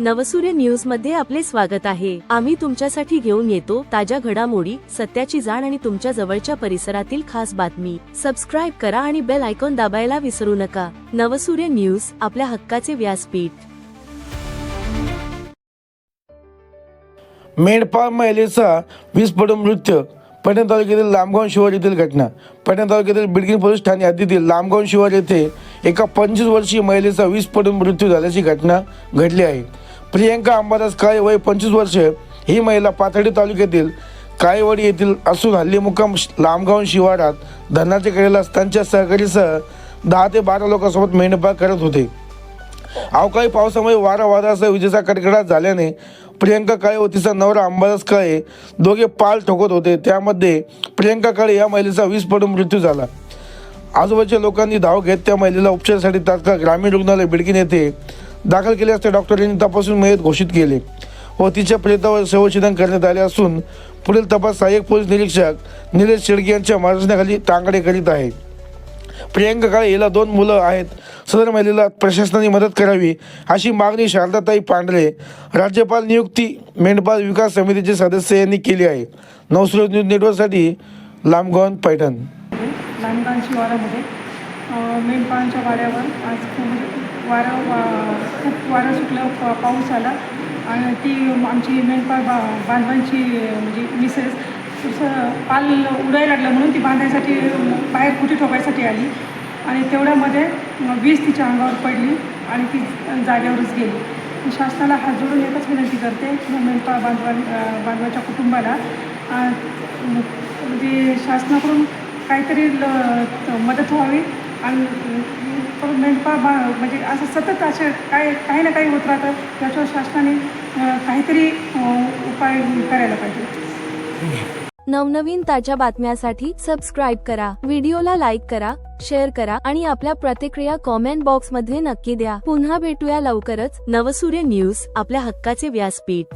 नवसूर्य न्यूजमध्ये आपले स्वागत आहे. आम्ही तुमच्यासाठी घेऊन येतो ताज्या घडामोडी सत्याची जाण आणि तुमच्या जवळच्या परिसरातील खास बातमी. सबस्क्राईब करा आणि बेल आयकॉन दाबायला विसरू नका. नवसूर्य न्यूज आपल्या हक्काचे व्यासपीठ. मेंढपाळ महिलेचा वीज पडून मृत्यू. पैठण तालुक्यातील लांबगाव शिवार येथील घटना. पैठण तालुक्यातील बिडकीन पोलीस ठाणे हद्दीतील लांबगाव शिवार येथे एका पंचवीस वर्षीय महिलेचा वीज पडून मृत्यू झाल्याची घटना घडली आहे. प्रियंका अंबादास काळे वय पंचवीस वर्ष ही महिला पाथर्डी तालुक्यातील काळेवाडी येथील असून हल्ली मुक्काम लांबगाव शिवारात धरणाच्या कडेला त्यांच्या सहकारीसह दहा ते बारा लोकांसोबत मेंढपाळ करत होते. अवकाळी पावसामुळे वारा वादळासह विजेचा कडकडाट झाल्याने प्रियंका काळे व तिचा नवरा अंबादास काळे दोघे पाल ठोकत होते. त्यामध्ये प्रियंका काळे या महिलेचा वीज पडून मृत्यू झाला. आजूबाजूच्या लोकांनी धाव घेत त्या महिलेला उपचारासाठी तात्काळ ग्रामीण रुग्णालय बिडकीन येथे दाखल केले असता. डॉक्टरांनी तपासून मयत घोषित केले. व तिच्या प्रेतावर शवछेदन करण्यात आले असून पुढील तपास सहाय्यक पोलीस निरीक्षक निलेश शेडगे यांच्या मार्गदर्शनाखाली तांगडे करीत आहे. प्रियांका काळे हिला दोन मुलं आहेत. सदर महिलेला प्रशासनाने मदत करावी अशी मागणी शारदाताई पांढरे राज्यपाल नियुक्ती मेंढपाल विकास समितीचे सदस्य यांनी केली आहे. नवसुरत न्यूज नेटवर्कसाठी लांबगावन पैठण. लांबगाव शिवारामध्ये मेंढपाळांच्या वाड्यावर आज वारं वा खूप वारं सुटलं पाऊस आला. आणि ती आमची मेंढपाळ बा बांधवांची म्हणजे मिसेस पाल उडायला लागलं म्हणून ती बांधायसाठी बाहेर कुठे ठोकायसाठी आली. आणि तेवढ्यामध्ये वीज तिच्या अंगावर पडली आणि ती जागेवरच गेली. शासनाला हात जोडून एकच विनंती करते की मेंढपाळ बांधवां बांधवाच्या कुटुंबाला म्हणजे शासनाकडून काहीतरी ल- मदत व्हावी आणि परत मेंढपा बा म्हणजे असं सतत असे काय काही ना काही होत राहतं. त्याच्यावर शासनाने काहीतरी उपाय करायला पाहिजे. नवनवीन ताज्या बातम्यासाठी सबस्क्राईब करा व्हिडिओला लाईक करा शेअर करा आणि आपल्या प्रतिक्रिया कॉमेंट बॉक्समध्ये नक्की द्या. पुन्हा भेटूया लवकरच. नवसूर्य न्यूज आपल्या हक्काचे व्यासपीठ.